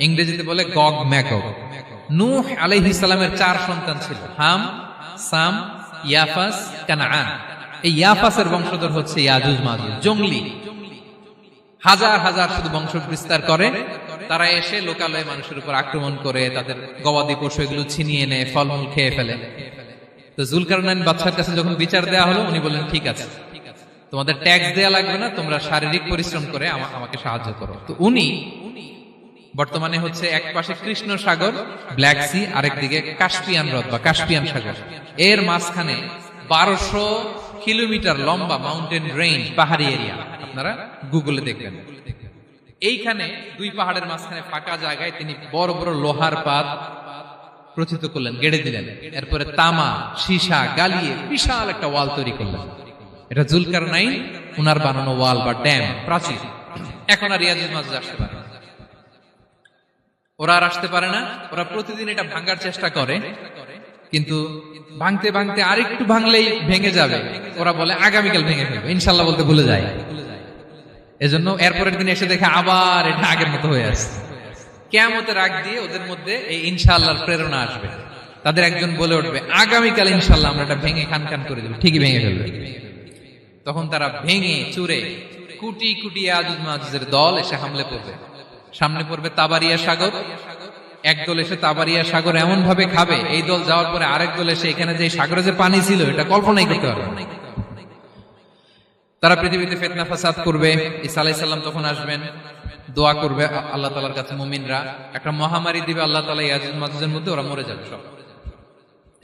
ইংরেজিতে বলে গগ ম্যাগগ নূহ আলাইহিস সালামের চার সন্তান ছিল। হাম, সাম, ইয়াফাস, কানাআন। এই ইয়াফাসের বংশধর হচ্ছে ইয়াজুজ মাজুজ জঙ্গলি। হাজার হাজার শুধু বংশ বিস্তার করে। তারা এসে লোকালয়ে মানুষের উপর আক্রমণ করে, তাদের গবাদি পশু এগুলো ছিনিয়ে নেয় ফলমূল খেয়ে ফেলে। তো জুলকারনাইন বাদশার কাছে যখন বিচার দেওয়া হলো, উনি বললেন, ঠিক আছে। তোমাদের ট্যাক্স দেয়া লাগবে না, তোমরা শারীরিক পরিশ্রম করে আমা- আমাকে সাহায্য করো। তো উনি বর্তমানে হচ্ছে এক পাশে কৃষ্ণ সাগর ব্ল্যাক সি আরেকদিকে কাস্পিয়ান হ্রদ বা কাস্পিয়ান সাগর। এর মাঝখানে বারোশো কিলোমিটার লম্বা মাউন্টেন রেঞ্জ পাহাড়ি এরিয়া আপনারা গুগলে দেখবেন। এইখানে দুই পাহাড়ের মাঝখানে ফাঁকা জায়গায় তিনি বড় বড় লোহার পাত প্রথিত করলেন, গেড়ে দিলেন। এরপরে তামা, সীসা গালিয়ে বিশাল একটা ওয়াল তৈরি করলেন। এটা জুলকার নাই উনার বানানো ওয়াল বা ড্যাম, প্রাচীর। এখন আর রিয়াজুল মাজুদ আসতে পারে। ওরা আর আসতে পারে না। ওরা প্রতিদিন এটা ভাঙার চেষ্টা করে। কিন্তু ভাঙতে ভাঙতে আরেকটু ভাঙলেই ভেঙে যাবে। ওরা বলে, আগামীকাল ভেঙে ফেলবে। ইনশাল্লাহ বলতে ভুলে যায়। এজন্য এরপরের দিন এসে দেখে আবার এটা আগের মতো হয়ে আসছে। কেয়ামতের আগ দিয়ে ওদের মধ্যে এই ইনশাআল্লাহর প্রেরণা আসবে। তাদের একজন বলে উঠবে, আগামীকাল ইনশাল্লাহ আমরা এটা ভেঙে খান খান করে দেবো। ঠিকই ভেঙে ফেলবে। তখন তারা ভেঙে, চুরে, কুটি কুটি আজুজ মাজুজের দল এসে হামলে পড়বে। সামনে পড়বে তাবারিয়া সাগর। এক দল এসে তাবারিয়া সাগর এমন ভাবে খাবে, এই দল যাওয়ার পরে আরেক দল এসে এখানে যে সাগরে যে পানি ছিল, এটা কল্পনাই করতে পারবে তারা পৃথিবীতে ফেতনা ফাসাদ করবে ইসা আলাইসাল্লাম তখন আসবেন, দোয়া করবে আল্লাহ তালার কাছে মুমিনরা। একটা মহামারী দিবে আল্লাহ তালা ইয়াজুজ মাজুজের মধ্যে, ওরা মরে যাবে সব।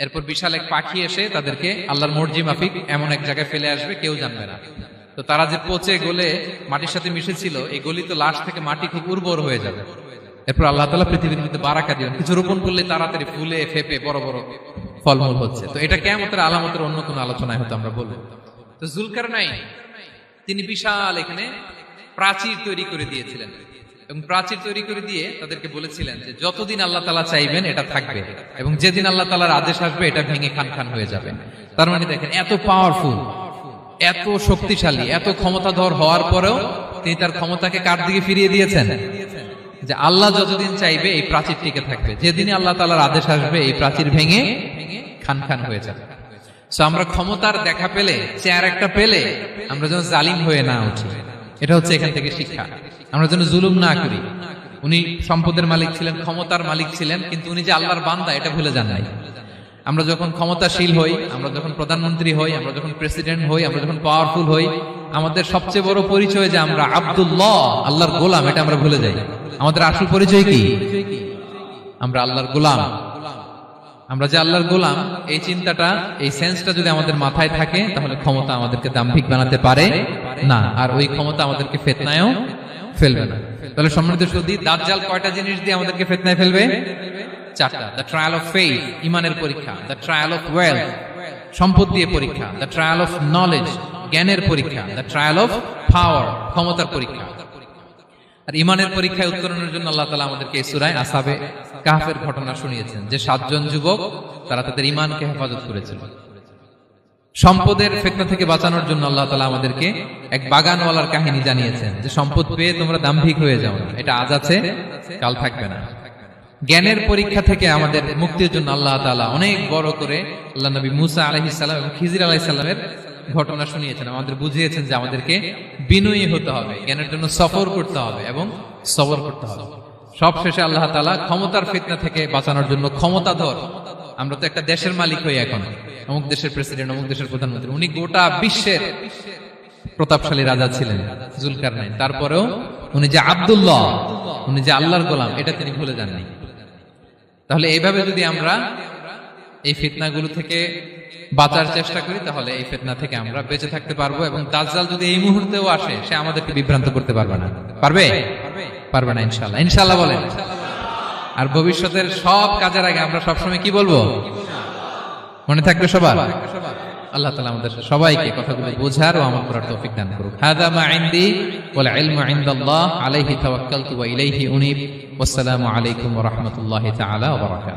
এরপর বিশাল এক পাখি এসে তাদেরকে আল্লাহর মর্জি মাফিক এমন এক জায়গায় ফেলে আসবে, কেউ জানবে না। তো তারা যে পচে গলে মাটির সাথে মিশেছিল, এই গলিত লাশ থেকে মাটি খুব উর্বর হয়ে যাবে। এরপর আল্লাহ তালা পৃথিবীর মধ্যে বারাকা দিবেন। কিছু রোপণ করলে তাড়াতাড়ি ফুলে, ফেপে বড় বড় ফলমূল হচ্ছে। তো এটা কেমতের আলামতের অন্য কোনো আলোচনায় হয়তো আমরা বলব। তো জুলকার নাই তিনি বিশাল এখানে প্রাচীর তৈরি করে দিয়েছিলেন। এবং প্রাচীর তৈরি করে দিয়ে তাদেরকে বলেছিলেন যে, যতদিন আল্লাহ তালা চাইবেন, এটা থাকবে। এবং যেদিন আল্লাহ তালার আদেশ আসবে, এটা ভেঙে খান খান হয়ে যাবে। তার মানে দেখেন, এত পাওয়ারফুল এত শক্তিশালী, এত ক্ষমতাধর হওয়ার পরেও তিনি তার ক্ষমতাকে কার দিকে ফিরিয়ে দিয়েছেন? যে আল্লাহ যতদিন চাইবে এই প্রাচীর টিকে থাকবে। যেদিনই আল্লাহ তালার আদেশ আসবে, এই প্রাচীর ভেঙে খান খান হয়ে যাবে। আমরা ক্ষমতার দেখা পেলে, চেয়ার একটা পেলে, আমরা যেন জালিম হয়ে না উঠি। এটা হচ্ছে এখান থেকে শিক্ষা। আমরা যেন জুলুম না করি। উনি সম্পদের মালিক ছিলেন, ক্ষমতার মালিক ছিলেন, কিন্তু উনি যে আল্লাহর বান্দা, এটা ভুলে যান নাই। আমরা যখন ক্ষমতাশীল হই, আমরা যখন প্রধানমন্ত্রী হই, আমরা যখন প্রেসিডেন্ট হই, আমরা যখন পাওয়ারফুল হই, আমাদের সবচেয়ে বড় পরিচয় যে আমরা আব্দুল্লাহ, আল্লাহর গোলাম, এটা আমরা ভুলে যাই। আমাদের আসল পরিচয় কি? আমরা আল্লাহর গোলাম। আমরা যে আল্লাহর গোলাম, এই চিন্তাটা, এই সেন্সটা যদি আমাদের মাথায় থাকে, তাহলে ক্ষমতা আমাদেরকে দাম্ভিক বানাতে পারে না, আর ওই ক্ষমতা আমাদেরকে ফেতনায়ও ফেলবে না। তাহলে সম্মানিত সুদী দাজ্জাল কয়টা জিনিস দিয়ে আমাদেরকে ফেতনায় ফেলবে? চারটা দ্য ট্রায়াল অফ ফেইথ ইমানের পরীক্ষা দ্য ট্রায়াল অফ ওয়েলথ সম্পদ দিয়ে পরীক্ষা দ্য ট্রায়াল অফ নলেজ জ্ঞানের পরীক্ষা দ্য ট্রায়াল অফ পাওয়ার ক্ষমতার পরীক্ষা। আর ইমানের পরীক্ষায় উত্তরণের জন্য আল্লাহ তালা আমাদেরকে সুরায় আসাবে কাহাফের ঘটনা শুনিয়েছেন যে সাতজন যুবক, তারা তাদের ইমানকে হেফাজত করেছিল। সম্পদের ফেতনা থেকে বাঁচানোর জন্য আল্লাহ তালা আমাদেরকে এক বাগানওয়ালার কাহিনী জানিয়েছেন যে সম্পদ পেয়ে তোমরা দাম্ভিক হয়ে যাও না, এটা আজ আছে, কাল থাকবে না। জ্ঞানের পরীক্ষা থেকে আমাদের মুক্তির জন্য আল্লাহ তালা অনেক বড় করে আল্লাহ নবী মুসা আলহিসাল্লাম এবং খিজির আলাহিসাল্লামের ঘটনা শুনিয়েছেন। আমাদের বুঝিয়েছেন যে আমাদেরকে বিনয়ী হতে হবে, জ্ঞানের জন্য সফর করতে হবে এবং সবর করতে হবে। সব শেষে আল্লাহ তালা ক্ষমতার ফিতনা থেকে বাঁচানোর জন্য ক্ষমতাধর। আমরা তো একটা দেশের মালিক হই এখন। অমুক দেশের প্রেসিডেন্ট, অমুক দেশের প্রধানমন্ত্রী, উনি গোটা বিশ্বের প্রতাপশালী রাজা ছিলেন জুলকার নাই তারপরেও উনি যে আব্দুল্লাহ, উনি যে আল্লাহর গোলাম, এটা তিনি ভুলে যাননি। তাহলে এইভাবে যদি আমরা এই ফিতনাগুলো থেকে বাঁচার চেষ্টা করি, তাহলে এই ফেতনা থেকে আমরা বেঁচে থাকতে পারব এবং দাজ্জাল যদি এই মুহূর্তেও আসে, সে আমাদেরকে বিভ্রান্ত করতে পারবে না। পারবে? পারবে না ইনশাল্লাহ ইনশাল্লাহ বলেন। আর ভবিষ্যতের সব কাজের আগে আমরা সবসময় কি বলব? মনে থাকবে সবার? আল্লাহ তালা আমাদের সবাইকে কথাগুলো বোঝার ও আমল করার তৌফিক দান করুক। হাদা মা ইনদি ওয়াল ইলমু ইনদাল্লাহ আলাইহি তাওয়াক্কালতু ওয়া ইলাইহি উনীব। ওয়াসসালামু আলাইকুম ওয়া রাহমাতুল্লাহি তাআলা ওয়া বারাকাতুহু।